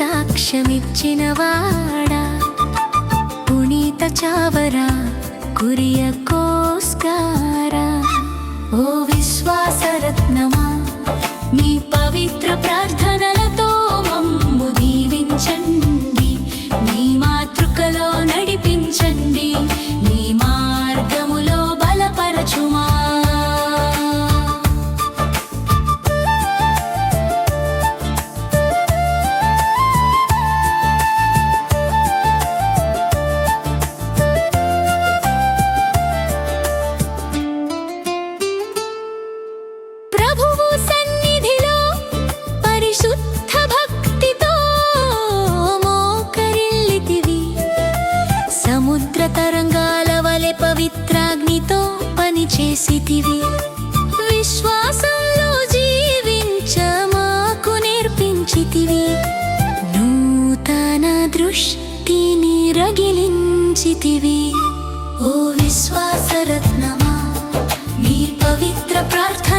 సాక్ష్యమిచ్చిన వాడా? పునీత చావరా కురియ కోస్కారా? ఓ విశ్వాసరత్నమా మీ పవిత్ర ప్రార్థనలతో మమ్ము దీవించండి. మీ మాతృకలో నడిపించండి. మీ పనిచేసితివి విశ్వాసంలో జీవించ మాకు నేర్పించితివి. నూతన దృష్టిని రగిలించితివి. ఓ విశ్వాసరత్నమా నీ పవిత్ర ప్రార్థన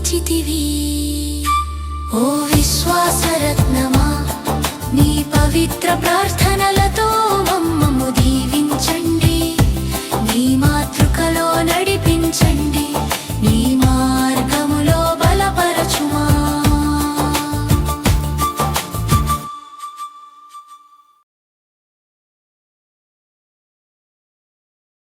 నిలిచితివి ఓ విశ్వాసరత్నమా నీ పవిత్ర ప్రార్థనలతో